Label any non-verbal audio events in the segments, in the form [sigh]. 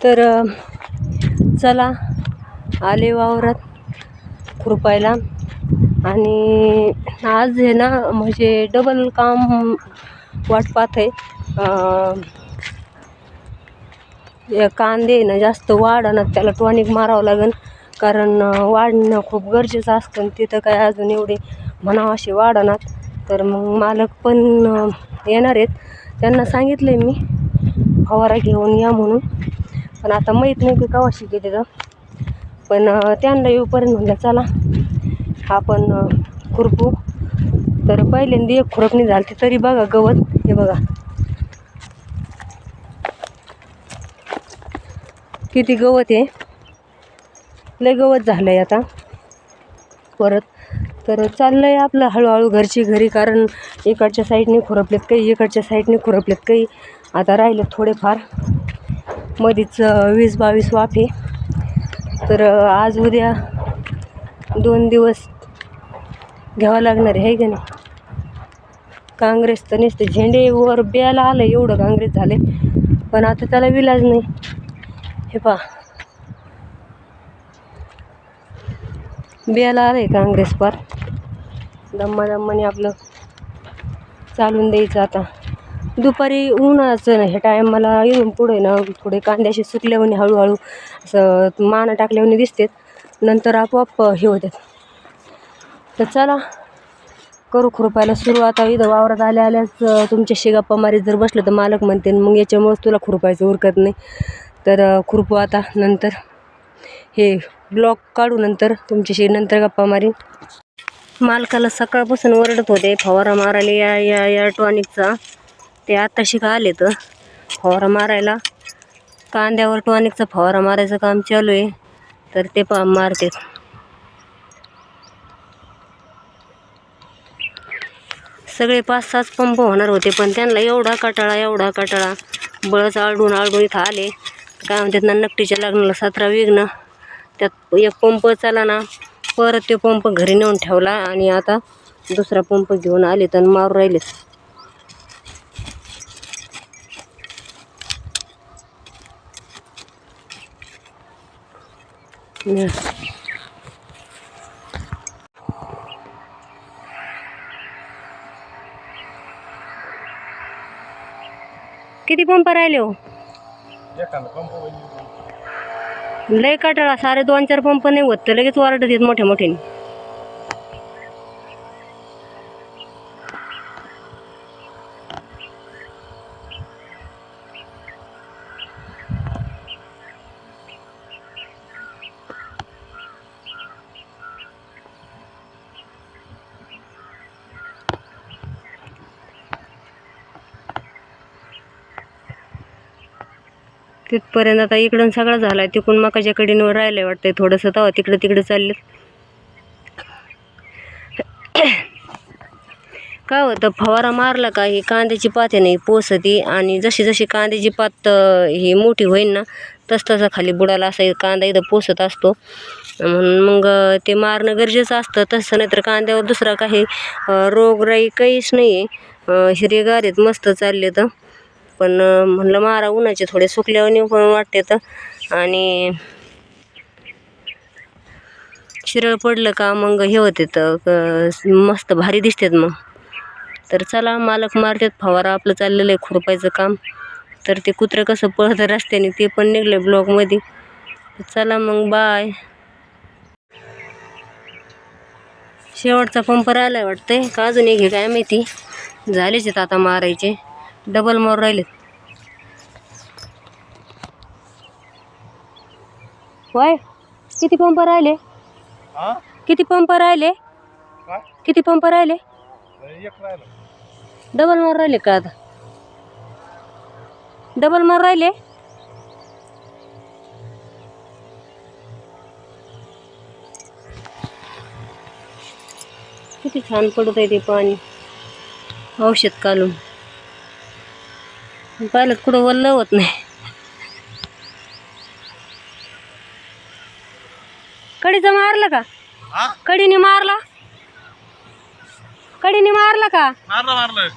तर चला आले वावरात खुरपायला. आणि आज आहे ना म्हणजे डबल काम वाट पाहत आहे. कांदे ना जास्त वाढ ना त्याला टॉनिक मारावं लागेल. कारण वाढणं खूप गरजेचं असतं आणि तिथं काय अजून एवढे म्हणावं असे वाढणार तर मग मालक पण येणार आहेत. त्यांना सांगितलं आहे मी फवारा घेऊन या म्हणून. पण आता माहीत नाही की कवा शिकते तर. पण त्यांना येऊपर्यंत म्हणलं चला आपण खुरपू. तर पहिल्यांदा एक खुरपणी झाली तरी बघा गवत हे बघा. किती गवत आहे. लय गवत झालं आहे आता. परत तर चाललं आहे आपलं हळूहळू घरची घरी कारण इकडच्या साईडने खुरपलेत काही इकडच्या साईडने खुरपलेत काही. आता राहिलेत थोडेफार. मध्येच वीस बावीस वाफे तर आज उद्या दोन दिवस घ्यावं लागणार आहे की का नाही? काँग्रेस तर नसतं झेंडेवर बियाला आलं एवढं काँग्रेस झाले पण आता त्याला विलाज नाही. हे पहा. बियाला आलं आहे काँग्रेस पार. दम्मा दम्माने आपलं चालून द्यायचं आता. दुपारी उन्हाचं हे टाईम मला येऊन पुढे ना थोडे कांद्याशी असे हळूहळू असं माना टाकल्यावानी दिसतात. नंतर आपोआप हे होतात तर चला करू खुरपायला सुरू आता इथं वावरात आल्या आल्याच तुमच्याशी गप्पा मारीत जर बसलं तर मालक म्हणते मग याच्यामुळेच तुला खुरपायचं उरकत नाही. तर खुरपू आता नंतर हे ब्लॉक काढू नंतर तुमच्याशी नंतर गप्पा मारीन. मालकाला सकाळपासून ओरडत होते फवारा मारायला या या या टॉनिकचा. ते आता शिका आले तर फवारा मारायला. कांद्यावर टॉनिकचा फवारा मारायचं काम चालू आहे. तर ते पा मारते सगळे पाच सहाच पंप होणार होते पण त्यांना एवढा कटाळा एवढा कटाळा. बळच आळडून आळडून इथं आले. काय म्हणतात ना नकटीच्या लग्नाला सतरा विघ्न. त्यात एक पंप चाला ना परत तो पंप घरी नेऊन ठेवला आणि आता दुसरा पंप घेऊन आले तर मारू राहिलेच किती पंप राहिले हो? लय कटाळा सारे दोन चार पंप नाही होत तर लगेच वारडत येत मोठ्या मोठ्याने. तिथपर्यंत आता इकडून सगळं झाला आहे तिकडून मकाच्या न राहिलं वाटतंय थोडंसं तवा. तिकडं तिकडं चालले [coughs] काय होतं फवारा मारला का ही कांद्याची पात आहे नाही पोसती आणि जशी जशी कांद्याची पात ही मोठी होईल ना तस तसा खाली बुडाला असा कांदा इथं पोसत असतो. म्हणून मग ते मारणं गरजेचं असतं. तसं नाही तर कांद्यावर दुसरा काही रोगराई काहीच नाही आहे हिरेगार आहेत मस्त चालले तर पण म्हणलं मारा उन्हाचे थोडे सुकल्यावर पण वाटते तर. आणि शिरळ पडलं का मग हे होते तर क- मस्त भारी दिसतात मग. तर चला मालक मारतात फवारा आपलं चाललेलं आहे खुरपायचं काम. तर ते कुत्रं कसं पळतं रस्त्याने ते पण निघलं ब्लॉकमध्ये चला मग बाय शेवटचा पंप राहिलाय वाटतंय. का अजून एक काय माहिती? झालेच आहेत आता मारायचे. डबल मारू राहिलेत होय किती पंप राहिले? हा? किती पंप राहिले? काय? किती पंप राहिले? एक राहिलं. डबल मार राहिले का आता? डबल मार राहिले? किती छान पडत आहे ते पाणी. औषध काढून पाहिलं कुठं वल्ल होत नाही. कडीचं मारलं का? कडीने मारला? कडीने मारला का? मारलं मारलं.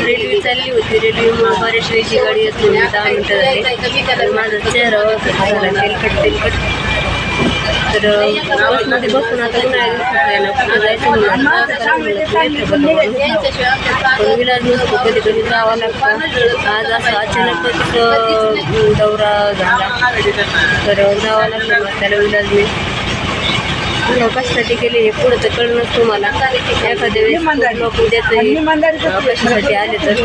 रेल्वे चालली होती रेल्वे बऱ्याच वेळची गाडी असली दहा झाली तर माझा चेहरा झाला तेलकट तेलकट तर बसमध्ये बसून आता उन्हाळ्यात जायचं म्हणून विलाज नसतो कधी कधी जावं लागतं आज असं अचानकच दौरा झाला तर जावं लागलं त्याला विलाज नाही कशासाठी केले हे पुढं तर कळणंच तुम्हाला. एखाद्या वेळेस लोक उद्याचंही कशासाठी आले तर.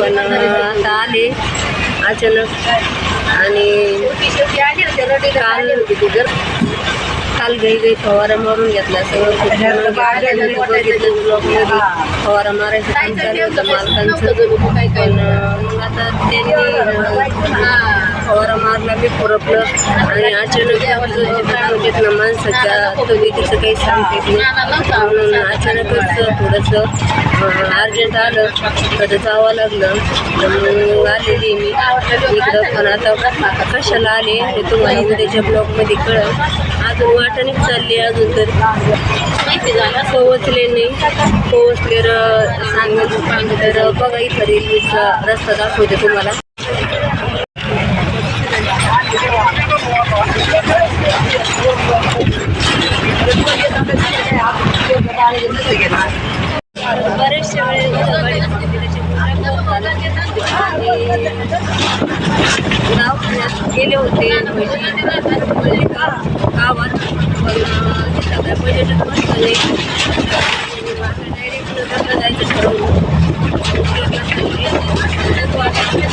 पण आता आले. अचानक. आणि काल काल गई गई फवारा मारून घेतला. सगळं. बघितलं. फवारा मारायचं काम चालू होतं मालकांचं. पण मग आता त्यांनी फवारा मारला मी खुरपलं. आणि अचानक घेतलं माणसाच्या तब्येतीचं काही सांगते म्हणून अचानकच थोडंसं अर्जंट आलं तर जावं लागलं. मग आलेली मी. इकडं पण आता कशाला आले हे तुम्हाला उद्याच्या ब्लॉकमध्ये कळलं. अजून वाटानेच चालली अजून तर. पोहोचले नाही. पोहोचले सांगत तर बघा इथं रेल्वेचा रस्ता दाखवते तुम्हाला. बरेचशे वेळेस गेले होते म्हणजे का गावात पण सगळ्या बजेटच झाले डायरेक्ट जायचं ठरवलं आता ब्लॉग कंटिन्यू राहा कारण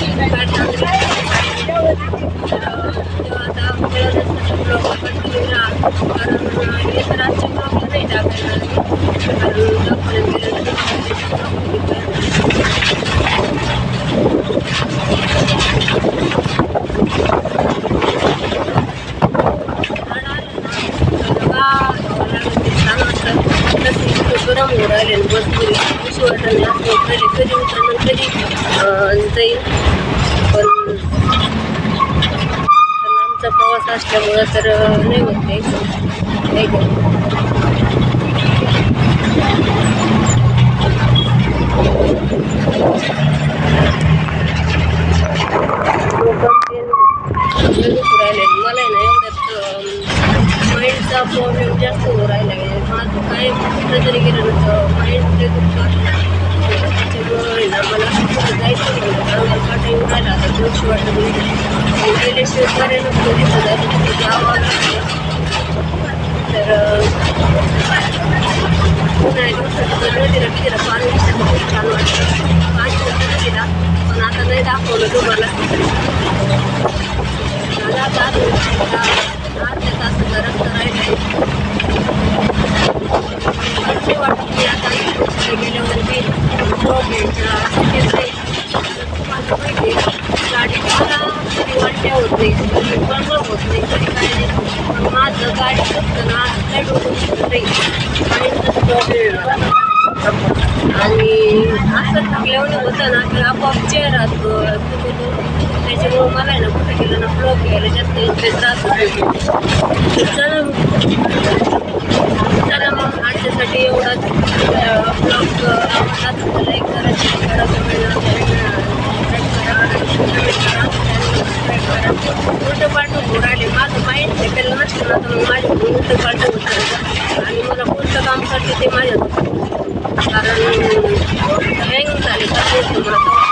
हे तर आजच्या ब्लॉगला नाही टाकायला कारण दवाखान्यात गेलं गरम होऊ राहिले आणि बसमध्ये उशी वाटायला असं होत राहिले कधी उतरणार कधी जाईल पण पण प्रवास असल्यामुळं तर नाही होत काही नाही का? राहिले मला आहे ना एवढ्यात माइंडचा प्रॉब्लेम जास्त होऊ राहिला आहे माझं काय कुठं जरी गेलं नसतं माइंड ते दुखतं त्याच्यामुळं आहे ना मला कुठं जायचं नाही अंगाला काटा येऊन राहिला आता दिवशी वाटत नाही गेल्याशिवाय पर्याय नसतो तिथं जायचं तिथे जावं लागतं तर पाणी छान वाटतं पण आता नाही दाखवलं तुम्हाला झाला तास तास तासाचा रस्ता राहिला आहे वाटत की आता इकडे गेल्यावरती प्रॉब्लेमचा तुम्हाला माहिती आहे गाडी मला कधी वाट्या होत नाही कधी बळबळ होत नाही कधी काय नाही पण माझं गाडी असताना आणि असं थकल्यावर होतं ना की आपोआप चेहरा चुकतो त्याच्यामुळे मला आहे ना कुठं गेलं ना ब्लॉक घ्यायला जास्त इंटरेस्ट राहतो चला चला मग आजच्यासाठी एवढाच ब्लॉग आवडला लाईक करा शेअर करा उलटं माझं ते सेटल नसतं ना तर मग माझ्या उलटं पालटं होतं आणि मला कोणतं काम करते ते माझ्या कारण हँग झाले का